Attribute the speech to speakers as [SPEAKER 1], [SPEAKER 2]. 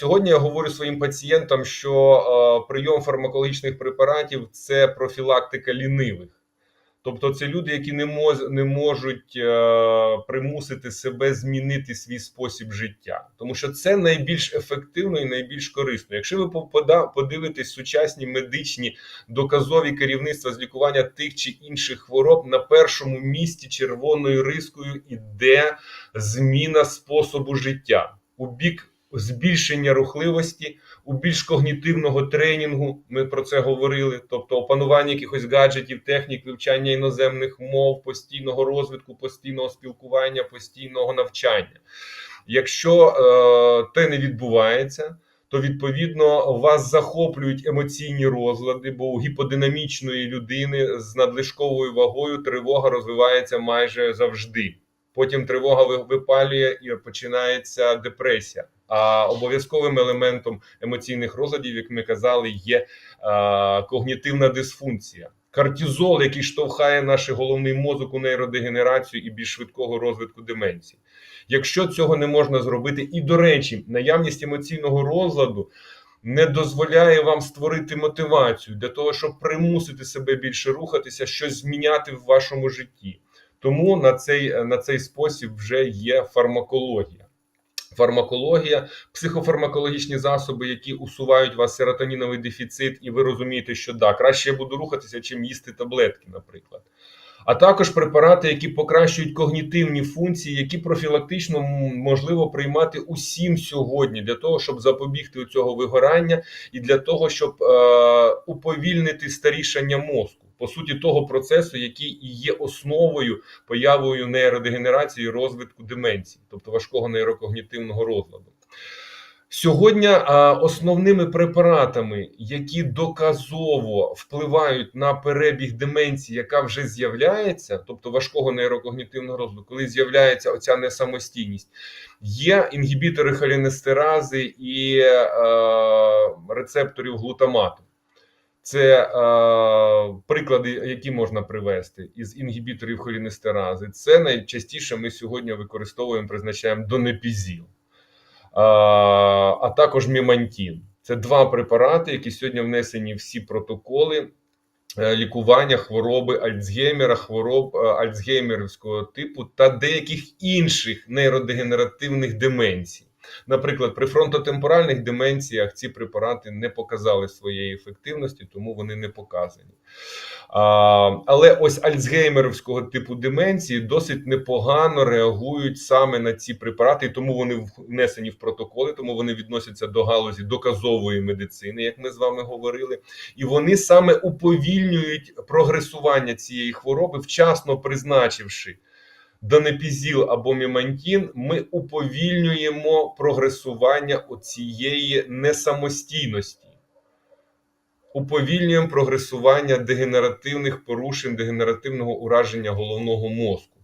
[SPEAKER 1] Сьогодні я говорю своїм пацієнтам, що е, прийом фармакологічних препаратів це профілактика лінивих. Тобто, це люди, які не, мож, не можуть е, примусити себе змінити свій спосіб життя, тому що це найбільш ефективно і найбільш корисно. Якщо ви подивитесь сучасні медичні доказові керівництва з лікування тих чи інших хвороб, на першому місці червоною рискою іде зміна способу життя у бік збільшення рухливості, у більш когнітивного тренінгу. Ми про це говорили, тобто опанування якихось гаджетів, технік, вивчання іноземних мов, постійного розвитку, постійного спілкування, постійного навчання. Якщо е, те не відбувається, то відповідно вас захоплюють емоційні розлади, бо у гіподинамічної людини з надлишковою вагою тривога розвивається майже завжди. Потім тривога випалює і починається депресія. А обов'язковим елементом емоційних розладів, як ми казали, є е, когнітивна дисфункція. Кортизол, який штовхає наш головний мозок у нейродегенерацію і більш швидкого розвитку деменції. Якщо цього не можна зробити, і до речі, наявність емоційного розладу не дозволяє вам створити мотивацію для того, щоб примусити себе більше рухатися, щось зміняти в вашому житті. Тому на цей, на цей спосіб вже є фармакологія. Фармакологія, психофармакологічні засоби, які усувають вас серотоніновий дефіцит, і ви розумієте, що да, краще я буду рухатися, чим їсти таблетки, наприклад. А також препарати, які покращують когнітивні функції, які профілактично можливо приймати усім сьогодні для того, щоб запобігти цього вигорання, і для того, щоб е, уповільнити старішання мозку, по суті, того процесу, який і є основою появою нейродегенерації розвитку деменції, тобто важкого нейрокогнітивного розладу. Сьогодні основними препаратами, які доказово впливають на перебіг деменції, яка вже з'являється, тобто важкого нейрокогнітивного розладу, коли з'являється оця несамостійність, є інгібітори холінестерази і е, рецепторів глутамату. Це е, приклади, які можна привести із інгібіторів холінестерази. Це найчастіше ми сьогодні використовуємо, призначаємо донепізіл, а, а також мімантін. Це два препарати, які сьогодні внесені всі протоколи е, лікування хвороби Альцгеймера, хвороб е, альцгеймерівського типу та деяких інших нейродегенеративних деменцій. Наприклад, при фронтотемпоральних деменціях ці препарати не показали своєї ефективності, тому вони не показані. А, але ось альцгеймерівського типу деменції досить непогано реагують саме на ці препарати, і тому вони внесені в протоколи, тому вони відносяться до галузі доказової медицини, як ми з вами говорили. І вони саме уповільнюють прогресування цієї хвороби, вчасно призначивши донепізіл або мімантін, ми уповільнюємо прогресування оцієї несамостійності. Уповільнюємо прогресування дегенеративних порушень, дегенеративного ураження головного мозку.